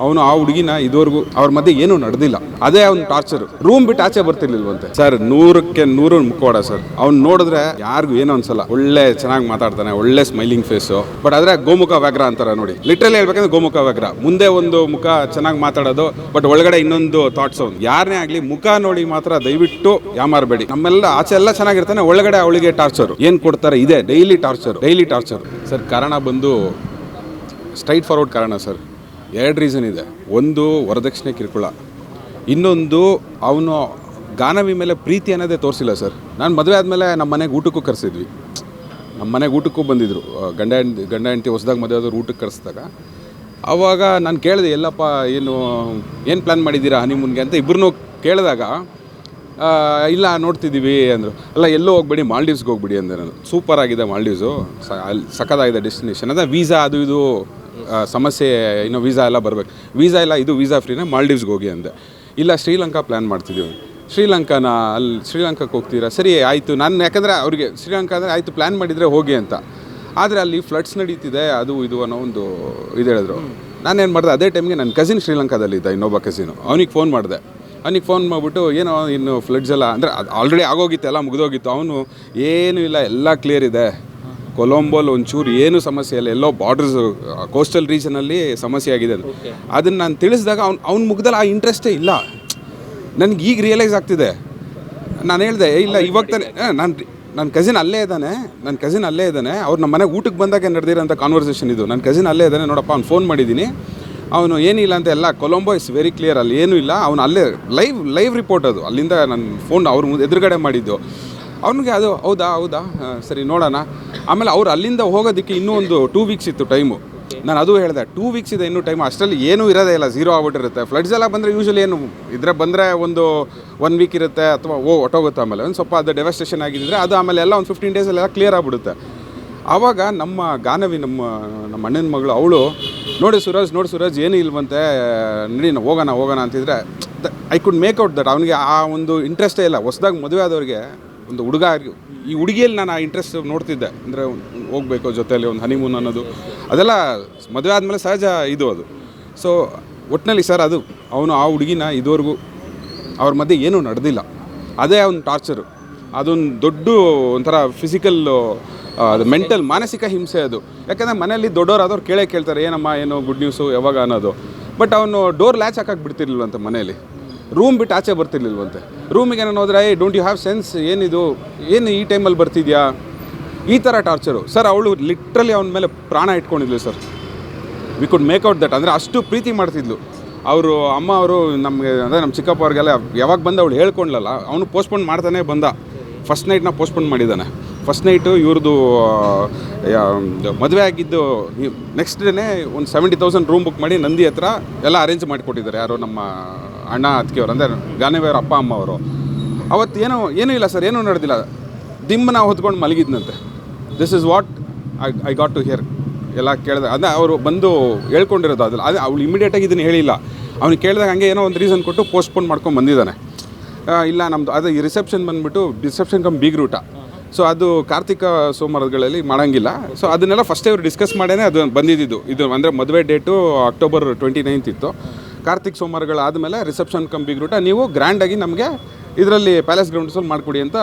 ಅವನು ಆ ಹುಡುಗಿನ ಇದುವರೆಗೂ ಅವ್ರ ಮಧ್ಯೆ ಏನೂ ನಡೆದಿಲ್ಲ. ಅದೇ ಅವ್ನು ಟಾರ್ಚರ್ ರೂಮ್ ಬಿಟ್ಟು ಆಚೆ ಬರ್ತಿರ್ಲಿಲ್ವಂತೆ. ಸರ್ ನೂರಕ್ಕೆ ನೂರು ಮುಖವಾಡ ಸರ್ ಅವ್ನು ನೋಡಿದ್ರೆ ಯಾರಿಗೂ ಏನೋ ಅನ್ಸಲ್ಲ. ಒಳ್ಳೆ ಚೆನ್ನಾಗಿ ಮಾತಾಡ್ತಾನೆ, ಒಳ್ಳೆ ಸ್ಮೈಲಿಂಗ್ ಫೇಸು ಬಟ್ ಆದ್ರೆ ಗೋಮುಖ ವ್ಯಾಗ್ರ ಅಂತಾರ ನೋಡಿ. ಲಿಟ್ರಲಿ ಹೇಳ್ಬೇಕಂದ್ರೆ ಗೋಮುಖ ವ್ಯಾಗ್ರ ಮುಂದೆ ಒಂದು ಮುಖ ಚೆನ್ನಾಗಿ ಮಾತಾಡೋದು ಬಟ್ ಒಳಗಡೆ ಇನ್ನೊಂದು ಥಾಟ್ಸ್ ಅವ್ನು ಯಾರನ್ನೇ ಆಗ್ಲಿ ಮುಖ ನೋಡಿ ಮಾತ್ರ ದಯವಿಟ್ಟು ಯಾಮಾರಬೇಡಿ. ನಮ್ಮೆಲ್ಲ ಆಚೆ ಎಲ್ಲ ಚೆನ್ನಾಗಿರ್ತಾನೆ, ಒಳಗಡೆ ಅವಳಿಗೆ ಟಾರ್ಚರ್ ಏನ್ ಕೊಡ್ತಾರೆ ಇದೆ daily torture daily torture sir ಕಾರಣ ಬಂದು ಸ್ಟ್ರೈಟ್ ಫಾರ್ವರ್ಡ್ ಕಾರಣ ಸರ್ ಎರಡು ರೀಸನ್ ಇದೆ. ಒಂದು, ವರದಕ್ಷಿಣೆ ಕಿರುಕುಳ. ಇನ್ನೊಂದು, ಅವನು ಗಾನವಿ ಮೇಲೆ ಪ್ರೀತಿ ಅನ್ನೋದೇ ತೋರಿಸಿಲ್ಲ ಸರ್. ನಾನು ಮದುವೆ ಆದಮೇಲೆ ನಮ್ಮ ಮನೆಗೆ ಊಟಕ್ಕೂ ಕರೆಸಿದ್ವಿ. ನಮ್ಮ ಮನೆಗೆ ಊಟಕ್ಕೂ ಬಂದಿದ್ದರು ಗಂಡ ಹೆಂಡ್ತಿ ಗಂಡ ಹೆಂಡತಿ ಹೊಸದಾಗಿ ಮದುವೆ ಆದವ್ರು ಊಟಕ್ಕೆ ಕರೆಸಿದಾಗ. ಆವಾಗ ನಾನು ಕೇಳಿದೆ, ಎಲ್ಲಪ್ಪ, ಏನು ಏನು ಪ್ಲ್ಯಾನ್ ಮಾಡಿದ್ದೀರಾ ಹನಿಮೂನ್ಗೆ ಅಂತ ಇಬ್ಬರನ್ನೂ ಕೇಳಿದಾಗ ಇಲ್ಲ, ನೋಡ್ತಿದ್ದೀವಿ ಅಂದರು. ಅಲ್ಲ, ಎಲ್ಲೂ ಹೋಗ್ಬೇಡಿ ಮಾಲ್ಡೀವ್ಸ್ಗೆ ಹೋಗ್ಬಿಡಿ ಅಂದೆ ನಾನು. ಸೂಪರ್ ಆಗಿದೆ ಮಾಲ್ಡೀವ್ಸು ಸ ಅಲ್ಲಿ ಸಖತ್ತಾಗಿದೆ ಡೆಸ್ಟಿನೇಷನ್ ಅದೇ ವೀಸಾ ಅದು ಇದು. ಸಮಸ್ಯೆ, ಇನ್ನು ವೀಸಾ ಎಲ್ಲ ಬರಬೇಕು. ವೀಸಾ ಇಲ್ಲ, ಇದು ವೀಸಾ ಫ್ರೀನೇ ಮಾಲ್ಡೀವ್ಸ್ಗೆ ಹೋಗಿ ಅಂದೆ. ಇಲ್ಲ, ಶ್ರೀಲಂಕಾ ಪ್ಲ್ಯಾನ್ ಮಾಡ್ತಿದ್ದೀವಿ. ಶ್ರೀಲಂಕಾನ, ಅಲ್ಲಿ ಶ್ರೀಲಂಕಾಕ್ಕೆ ಹೋಗ್ತೀರಾ? ಸರಿ, ಆಯಿತು. ನಾನು, ಯಾಕಂದರೆ ಅವ್ರಿಗೆ, ಶ್ರೀಲಂಕಾ ಅಂದರೆ ಆಯಿತು ಪ್ಲ್ಯಾನ್ ಮಾಡಿದರೆ ಹೋಗಿ ಅಂತ. ಆದರೆ ಅಲ್ಲಿ ಫ್ಲಡ್ಸ್ ನಡೀತಿದೆ, ಅದು, ಇದು ಅನ್ನೋ ಒಂದು ಇದು ಹೇಳಿದ್ರು. ನಾನೇನು ಮಾಡಿದೆ, ಅದೇ ಟೈಮ್ಗೆ ನನ್ನ ಕಸಿನ್ ಶ್ರೀಲಂಕಾದಲ್ಲಿದ್ದ ಇನ್ನೊಬ್ಬ ಕಸಿನು ಅವನಿಗೆ ಫೋನ್ ಮಾಡಿದೆ. ಅವನಿಗೆ ಫೋನ್ ಮಾಡಿಬಿಟ್ಟು, ಏನೋ, ಇನ್ನು ಫ್ಲಡ್ಸ್ ಎಲ್ಲ, ಅಂದರೆ ಅದು ಆಲ್ರೆಡಿ ಆಗೋಗಿತ್ತು ಎಲ್ಲ ಮುಗಿದೋಗಿತ್ತು. ಅವನು, ಏನೂ ಇಲ್ಲ, ಎಲ್ಲ ಕ್ಲಿಯರ್ ಇದೆ. ಕೊಲಂಬೋಲ್ ಒಂಚೂರು ಏನು ಸಮಸ್ಯೆ ಇಲ್ಲ ಎಲ್ಲೋ ಬಾರ್ಡರ್ಸ್ ಕೋಸ್ಟಲ್ ರೀಜನಲ್ಲಿ ಸಮಸ್ಯೆ ಆಗಿದೆ ಅದು. ಅದನ್ನು ನಾನು ತಿಳಿಸಿದಾಗ ಅವ್ನು ಅವ್ನ ಮುಖದಲ್ಲಿ ಆ ಇಂಟ್ರೆಸ್ಟೇ ಇಲ್ಲ. ನನಗೆ ಈಗ ರಿಯಲೈಸ್ ಆಗ್ತಿದೆ. ನಾನು ಹೇಳಿದೆ ಇಲ್ಲ ಇವಾಗ ತಾನೆ ನಾನು ನನ್ನ ಕಸಿನ್ ಅಲ್ಲೇ ಇದ್ದಾನೆ ನನ್ನ ಕಸಿನ್ ಅಲ್ಲೇ ಇದ್ದಾನೆ ಅವ್ರು ನಮ್ಮ ಮನೆಗೆ ಊಟಕ್ಕೆ ಬಂದಾಗ ನಡೆದಿರೋಂಥ ಕಾನ್ವರ್ಸೇಷನ್ ಇದು. ನನ್ನ ಕಸಿನ್ ಅಲ್ಲೇ ಇದ್ದಾನೆ ನೋಡಪ್ಪ ಅವ್ನು ಫೋನ್ ಮಾಡಿದ್ದೀನಿ ಅವನು ಏನಿಲ್ಲ ಅಂತ ಎಲ್ಲ ಕೊಲಂಬೋ ಇಸ್ ವೆರಿ ಕ್ಲಿಯರ್ ಅಲ್ಲಿ ಏನೂ ಇಲ್ಲ ಅವ್ನು ಅಲ್ಲೇ ಲೈವ್ ಲೈವ್ ರಿಪೋರ್ಟ್ ಅದು. ಅಲ್ಲಿಂದ ನನ್ನ ಫೋನ್ ಅವ್ರ ಮುಂದೆ ಎದುರುಗಡೆ ಮಾಡಿದ್ದು. ಅವನಿಗೆ ಅದು ಹೌದಾ ಹೌದಾ? ಸರಿ, ನೋಡೋಣ. ಆಮೇಲೆ ಅವ್ರು ಅಲ್ಲಿಂದ ಹೋಗೋದಕ್ಕೆ ಇನ್ನೂ ಒಂದು ಟೂ ವೀಕ್ಸ್ ಇತ್ತು ಟೈಮು ನಾನು ಅದು ಹೇಳಿದೆ ಟೂ ವೀಕ್ಸ್ ಇದೆ ಇನ್ನೂ ಟೈಮ್ ಅಷ್ಟರಲ್ಲಿ ಏನೂ ಇರೋದೇ ಇಲ್ಲ ಝೀರೋ ಆಗ್ಬಿಟ್ಟಿರುತ್ತೆ. ಫ್ಲಡ್ಸ್ ಎಲ್ಲ ಬಂದರೆ ಯೂಶಲಿ ಏನು ಇದ್ರೆ ಬಂದರೆ ಒಂದು ಒನ್ ವೀಕ್ ಇರುತ್ತೆ ಅಥವಾ ಓ, ಹೊಟ್ಟೋಗುತ್ತೆ ಆಮೇಲೆ. ಒಂದು ಸ್ವಲ್ಪ ಅದು ಡೆವಸ್ಟೇಷನ್ ಆಗಿದ್ದರೆ ಅದು ಆಮೇಲೆ ಎಲ್ಲ ಒಂದು ಫಿಫ್ಟೀನ್ ಡೇಸಲ್ಲೆಲ್ಲ ಕ್ಲಿಯರ್ ಆಗಿಬಿಡುತ್ತೆ. ಆವಾಗ ನಮ್ಮ ಗಾನವಿ, ನಮ್ಮ ನಮ್ಮ ಅಣ್ಣನ ಮಗಳು, ಅವಳು, ನೋಡಿ ಸುರಾಜ್ ನೋಡಿ ಸುರಾಜ್, ಏನೂ ಇಲ್ವಂತೆ. ನಡಿ ಹೋಗೋಣ ಹೋಗೋಣ ಅಂತಿದ್ರೆ I could make out that ಅವನಿಗೆ ಆ ಒಂದು ಇಂಟ್ರೆಸ್ಟೇ ಇಲ್ಲ. ಹೊಸದಾಗಿ ಮದುವೆ ಆದವ್ರಿಗೆ ಒಂದು ಹುಡುಗ ಈ ಹುಡುಗಿಯಲ್ಲಿ ನಾನು ಆ ಇಂಟ್ರೆಸ್ಟ್ ನೋಡ್ತಿದ್ದೆ. ಅಂದರೆ ಹೋಗ್ಬೇಕು ಜೊತೆಯಲ್ಲಿ ಒಂದು ಹನಿಮೂನ್ ಅನ್ನೋದು. ಅದೆಲ್ಲ ಮದುವೆ ಆದಮೇಲೆ ಸಹಜ ಇದು ಅದು. ಸೊ ಒಟ್ಟಿನಲ್ಲಿ ಸರ್ ಅದು, ಅವನು ಆ ಹುಡುಗಿನ ಇದುವರೆಗೂ ಅವ್ರ ಮಧ್ಯೆ ಏನೂ ನಡೆದಿಲ್ಲ. ಅದೇ ಅವ್ನ ಟಾರ್ಚರು ಅದೊಂದು ದೊಡ್ಡ ಒಂಥರ ಫಿಸಿಕಲ್ ಅದು ಮೆಂಟಲ್ ಮಾನಸಿಕ ಹಿಂಸೆ ಅದು. ಯಾಕಂದರೆ ಮನೇಲಿ ದೊಡ್ಡವ್ರು ಆದವ್ರು ಕೇಳೇ ಕೇಳ್ತಾರೆ, ಏನಮ್ಮ, ಏನು ಗುಡ್ ನ್ಯೂಸು ಯಾವಾಗ ಅನ್ನೋದು. ಬಟ್ ಅವನು ಡೋರ್ ಲ್ಯಾಚ್ ಹಾಕಕ್ಕೆ ಬಿಡ್ತಿರ್ಲಿಲ್ವಂತೆ ಮನೇಲಿ ರೂಮ್ ಬಿಟ್ಟು ಆಚೆ ಬರ್ತಿರ್ಲಿಲ್ವಂತೆ. ರೂಮಿಗೆ ನಾನು ಹೋದ್ರೆ, ಏ ಡೋಂಟ್ ಯು ಹ್ಯಾವ್ ಸೆನ್ಸ್ ಏನಿದು? ಏನು ಈ ಟೈಮಲ್ಲಿ ಬರ್ತಿದ್ಯಾ? ಈ ಥರ ಟಾರ್ಚರು ಸರ್ ಅವಳು ಲಿಟ್ರಲಿ ಅವನ ಮೇಲೆ ಪ್ರಾಣ ಇಟ್ಕೊಂಡಿದ್ಲು sir we could make out that ಅಂದರೆ ಅಷ್ಟು ಪ್ರೀತಿ ಮಾಡ್ತಿದ್ಲು. ಅವರು, ಅಮ್ಮ ಅವರು ನಮಗೆ, ಅಂದರೆ ನಮ್ಮ ಚಿಕ್ಕಪ್ಪ ಅವ್ರಿಗೆಲ್ಲ ಯಾವಾಗ ಬಂದು ಅವಳು ಹೇಳ್ಕೊಂಡ್ಲಲ್ಲ, ಅವನು ಪೋಸ್ಟ್ಪೋನ್ ಮಾಡ್ತಾನೆ ಬಂದ. ಫಸ್ಟ್ ನೈಟ್ನ ಪೋಸ್ಟ್ಪೋನ್ ಮಾಡಿದ್ದಾನೆ ಫಸ್ಟ್ ನೈಟು ಇವ್ರದ್ದು ಮದುವೆ ಆಗಿದ್ದು ನೆಕ್ಸ್ಟ್ ಡೇನೇ ಒಂದು ಸೆವೆಂಟಿ ತೌಸಂಡ್ ರೂಮ್ ಬುಕ್ ಮಾಡಿ ನಂದಿ ಹತ್ರ ಎಲ್ಲ ಅರೇಂಜ್ ಮಾಡಿಕೊಟ್ಟಿದ್ದಾರೆ. ಯಾರೋ ನಮ್ಮ ಅಣ್ಣ ಅತ್ತಿಗೆಯವರು ಅಂದರೆ ಗಾನವಿಯವ್ರ ಅಪ್ಪ ಅಮ್ಮ ಅವರು ಅವತ್ತು ಏನೋ, ಏನೂ ಇಲ್ಲ ಸರ್, ಏನೂ ನಡೆದಿಲ್ಲ. ದಿಮ್ಮನ ಹೊತ್ಕೊಂಡು ಮಲಗಿದ್ನಂತೆ. This is what I I got to hear ಎಲ್ಲ ಕೇಳಿದೆ, ಅದೇ ಅವರು ಬಂದು ಹೇಳ್ಕೊಂಡಿರೋದು ಅದಲ್ಲ ಅದೇ ಅವಳು ಇಮಿಡಿಯೇಟಾಗಿ ಇದನ್ನು ಹೇಳಿಲ್ಲ. ಅವ್ನು ಕೇಳಿದಾಗ ಹಂಗೆ ಏನೋ ಒಂದು ರೀಸನ್ ಕೊಟ್ಟು ಪೋಸ್ಟ್ಪೋನ್ ಮಾಡ್ಕೊಂಡು ಬಂದಿದ್ದಾನೆ. ಇಲ್ಲ ನಮ್ಮದು ಅದು ಈ ರಿಸೆಪ್ಷನ್ ಬಂದುಬಿಟ್ಟು ರಿಸೆಪ್ಷನ್ ಕಮ್ ಬೀಗ್ ರೂಟ ಸೊ ಅದು ಕಾರ್ತಿಕ ಸೋಮವಾರಗಳಲ್ಲಿ ಮಾಡೋಂಗಿಲ್ಲ. ಸೊ ಅದನ್ನೆಲ್ಲ ಫಸ್ಟೇ ಅವರು ಡಿಸ್ಕಸ್ ಮಾಡೇ ಅದು ಬಂದಿದ್ದು. ಇದು ಅಂದರೆ ಮದುವೆ ಡೇಟು ಅಕ್ಟೋಬರ್ ಟ್ವೆಂಟಿ ನೈನ್ತ್ ಇತ್ತು. ಕಾರ್ತಿಕ್ ಸೋಮವಾರಗಳಾದಮೇಲೆ ರಿಸೆಪ್ಷನ್ ಕಮ್ ಬಿಗ್ರೂಟ ನೀವು ಗ್ರ್ಯಾಂಡಾಗಿ ನಮಗೆ ಇದರಲ್ಲಿ ಪ್ಯಾಲೇಸ್ ಗ್ರೌಂಡ್ಸಲ್ಲಿ ಮಾಡಿಕೊಡಿ ಅಂತ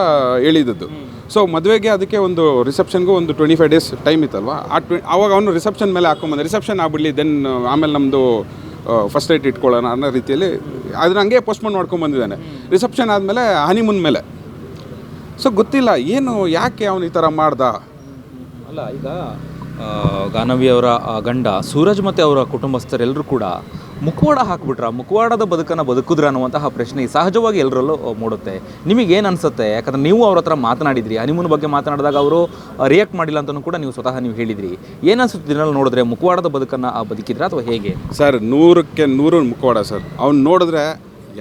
ಹೇಳಿದ್ದದ್ದು. ಸೊ ಮದುವೆಗೆ ಅದಕ್ಕೆ ಒಂದು ರಿಸೆಪ್ಷನ್ಗೂ ಒಂದು ಟ್ವೆಂಟಿ ಫೈವ್ ಡೇಸ್ ಟೈಮ್ ಇತ್ತಲ್ವಾ? ಆ ಟ್ವೆ ಅವಾಗ ಅವನು ರಿಸೆಪ್ಷನ್ ಮೇಲೆ ಹಾಕೊಂಬಂದೆ, ರಿಸೆಪ್ಷನ್ ಆಗ್ಬಿಡಲಿ ದೆನ್ ಆಮೇಲೆ ನಮ್ಮದು ಫಸ್ಟ್ ಡೇಟ್ ಇಟ್ಕೊಳ್ಳೋಣ ಅನ್ನೋ ರೀತಿಯಲ್ಲಿ ಅದನ್ನ ಹಂಗೆ ಪೋಸ್ಟ್ಪೋನ್ ಮಾಡ್ಕೊಂಡು ಬಂದಿದ್ದಾನೆ ರಿಸೆಪ್ಷನ್ ಆದಮೇಲೆ ಹನಿಮೂನ್ ಮೇಲೆ. ಸೊ ಗೊತ್ತಿಲ್ಲ, ಏನು, ಯಾಕೆ ಅವನು ಈ ಥರ ಮಾಡ್ದ? ಅಲ್ಲ, ಈಗ ಗಾನವಿ ಅವರ ಗಂಡ, ಸೂರಜ್ ಮತ್ತು ಅವರ ಕುಟುಂಬಸ್ಥರೆಲ್ಲರೂ ಕೂಡ ಮುಖವಾಡ ಹಾಕ್ಬಿಟ್ರ, ಮುಖವಾಡದ ಬದುಕನ್ನು ಬದುಕಿದ್ರ ಅನ್ನುವಂತಹ ಪ್ರಶ್ನೆ ಸಹಜವಾಗಿ ಎಲ್ಲರಲ್ಲೂ ಮೂಡುತ್ತೆ. ನಿಮಗೆ ಏನು ಅನಿಸುತ್ತೆ? ಯಾಕಂದ್ರೆ ನೀವು ಅವ್ರ ಹತ್ರ ಮಾತನಾಡಿದ್ರಿ ಹನಿಮೂನ್ ಬಗ್ಗೆ ಮಾತನಾಡಿದಾಗ ಅವರು ರಿಯಾಕ್ಟ್ ಮಾಡಿಲ್ಲ ಅಂತಲೂ ಕೂಡ ನೀವು ಸ್ವತಃ ನೀವು ಹೇಳಿದ್ರಿ. ಏನು ಅನ್ಸುತ್ತೆ ನೋಡಿದ್ರೆ, ಮುಖವಾಡದ ಬದುಕನ್ನು ಬದುಕಿದ್ರ ಅಥವಾ ಹೇಗೆ? ಸರ್, ನೂರಕ್ಕೆ ನೂರು ಮುಖವಾಡ, ಸರ್. ಅವ್ನು ನೋಡಿದ್ರೆ